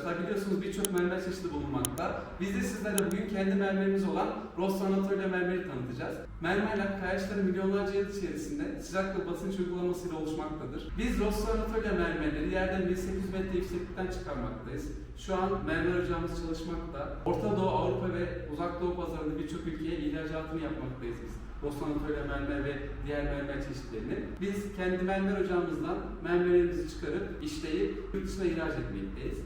arkadaşlar. Biliyorsunuz birçok mermer çeşidi bulunmakta. Biz de sizlere bugün kendi mermerimiz olan Rosso Anatolia mermeri tanıtacağız. Mermerler kayaçların milyonlarca yıl içerisinde sıcak ve basınç uygulamasıyla oluşmaktadır. Biz Rosso Anatolia mermerleri yerden 1800 metre yükseklikten çıkarmaktayız. Şu an mermer ocağımız çalışmakta. Orta Doğu, Avrupa ve Uzak Doğu pazarında birçok ülkeye ihracatını yapmaktayız biz. Rosso Anatolia mermer ve diğer mermer çeşitlerini. Biz kendi mermer ocağımızdan mermerlerimizi çıkarıp işleyip yurt dışına ihraç etmekteyiz.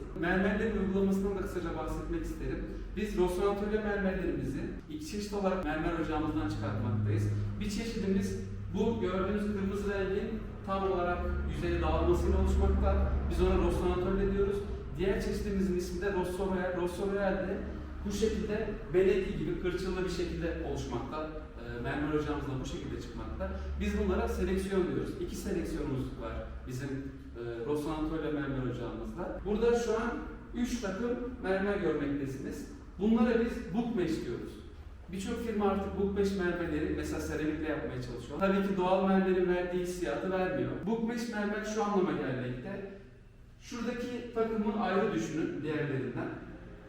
Mermerlerin uygulamasından da kısaca bahsetmek isterim. Biz Anatolia mermerlerimizi iki çeşit olarak mermer ocağımızdan çıkartmaktayız. Bir çeşidimiz bu gördüğünüz kırmızı rengin tam olarak yüzeye dağılmasıyla oluşmakta. Biz ona Anatolia diyoruz. Diğer çeşidimizin ismi de. Rosso Royal de bu şekilde beleki gibi kırçıllı bir şekilde oluşmakta. E, mermer ocağımızda bu şekilde çıkmakta. Biz bunlara seleksiyon diyoruz. İki seleksiyonumuz var bizim e, Anatolia mermer ocağımızda. Burada şu an 3 takım mermer görmektesiniz. Bunlara biz bookmesh diyoruz. Birçok firma artık bookmesh mermerleri mesela seramikle yapmaya çalışıyor. Tabii ki doğal mermerin verdiği hissiyatı vermiyor. Bookmesh mermer şu anlama gelmekte. Şuradaki takımı ayrı düşünün diğerlerinden.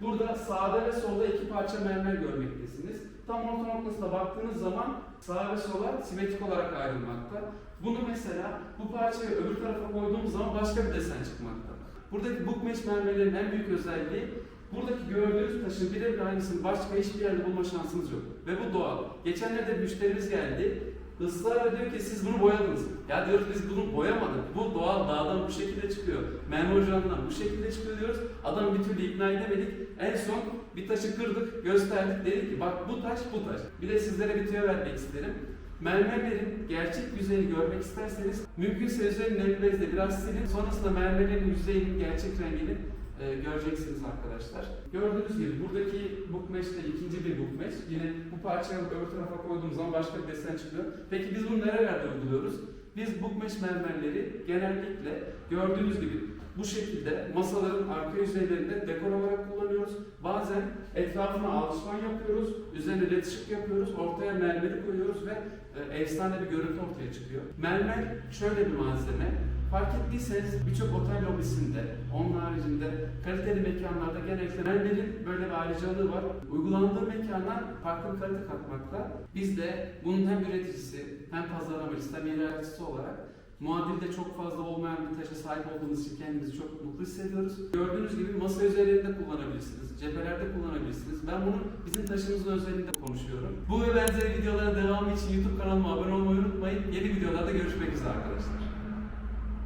Burada sağda ve solda iki parça mermer görmektesiniz. Tam orta noktasına baktığınız zaman sağa ve sola simetrik olarak ayrılmakta. Bunu mesela bu parçayı öbür tarafa koyduğumuz zaman başka bir desen çıkmakta. Buradaki bookmesh mermerlerin en büyük özelliği buradaki gördüğünüz taşın birebir aynısını başka hiçbir yerde bulma şansınız yok. Ve bu doğal. Geçenlerde müşterimiz geldi. Israrla diyor ki siz bunu boyadınız. Ya diyoruz biz bunu boyamadık. Bu doğal dağdan bu şekilde çıkıyor. Mermer ocağından bu şekilde çıkıyor diyoruz. Adam bir türlü ikna edemedik. En son bir taşı kırdık, gösterdik. Dedik ki bak bu taş bu taş. Bir de sizlere bir tüyo vermek isterim. Mermerlerin gerçek yüzeyini görmek isterseniz mümkünse üzerini nemli bezle biraz silin. Sonrasında mermerlerin yüzeyinin gerçek rengini e, göreceksiniz arkadaşlar. Gördüğünüz gibi buradaki bookmesh de ikinci bir bookmesh. Yine bu parçayı öbür tarafa koyduğumuz zaman başka bir desen çıkıyor. Peki biz bunu nerelerde uyguluyoruz? Biz bookmesh mermerleri genellikle gördüğünüz gibi bu şekilde masaların arka yüzeylerinde dekor olarak kullanıyoruz. Bazen etrafına alçıpan yapıyoruz, üzerine ışık yapıyoruz, ortaya mermeri koyuyoruz ve e, efsane bir görüntü ortaya çıkıyor. Mermer şöyle bir malzeme. Fark ettiyseniz birçok otel lobisinde, onun haricinde kaliteli mekanlarda genellikle mermerin böyle bir ayrıcalığı var. Uygulandığı mekanlar farklı kalite katmakta. Biz de bunun hem üreticisi, hem pazarlamacısı, hem ihracatçısı olarak muadilde çok fazla olmayan bir taşa sahip olduğumuz için kendimizi çok mutlu hissediyoruz. Gördüğünüz gibi masa üzerinde kullanabilirsiniz, cephelerde kullanabilirsiniz. Ben bunu bizim taşımızın özelinde konuşuyorum. Bu ve benzeri videoların devamı için YouTube kanalıma abone olmayı unutmayın. Yeni videolarda görüşmek üzere arkadaşlar.